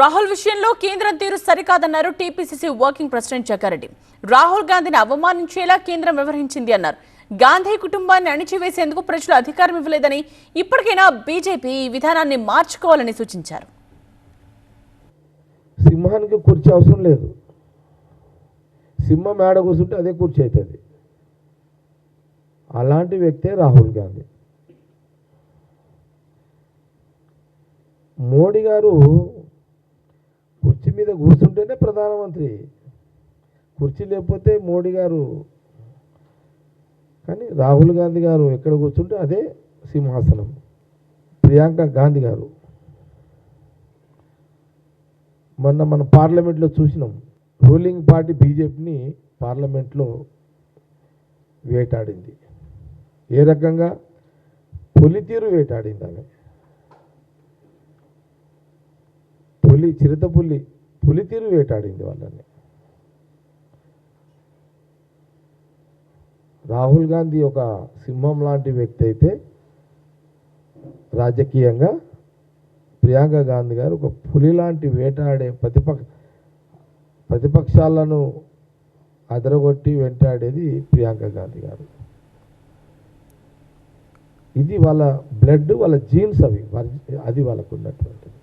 రాహుల్ విషయంలో కేంద్రం తీరు సరికాదన్నారు TPCC working president Jaggareddy. Rahul గాంధీని అవమానించేలా కేంద్రం వ్యవహరించింది అన్నారు. గాంధీ కుటుంబాన్ని అణిచివేసేందుకు ప్రజలు అధికారం ఇవ్వలేదని ఇప్పటికైనా బీజేపీ ఈ విధానాన్ని మార్చుకోవాలని సూచించారు. సింహానికి కుర్చీ అవసరం లేదు. సింహం మేడ కూర్చుంటే అదే కుర్చీ అవుతుంది అలాంటి వ్యక్తే రాహుల్ గాంధీ. మోడీ గారు మీద కూర్చుంటేనే ప్రధానమంత్రి. కుర్చీ లేకపోతే మోడీ గారు. కానీ రాహుల్ గాంధీ గారు ఎక్కడ కూర్చుంటే అదే సింహాసనం. ప్రియాంక గాంధీ గారు. మొన్న మన పార్లమెంట్లో చూసినాం. రూలింగ్ పార్టీ బీజేపీని పార్లమెంట్లో వేటాడింది. ఏ రకంగా? పులితీరు వేటాడింది ఆమె. పులి చిరుత పులి పులితీరు వేటాడింది వాళ్ళని. రాహుల్ గాంధీ ఒక సింహం లాంటి వ్యక్తి అయితే రాజకీయంగా ప్రియాంక గాంధీ గారు ఒక పులి లాంటి వేటాడే ప్రతిపక్ష ప్రతిపక్షాలను అదరగొట్టి వెంటాడేది ప్రియాంక గాంధీ గారు. ఇది వాళ్ళ బ్లడ్ వాళ్ళ జీన్స్ అవి అది వాళ్ళకు ఉన్నటువంటిది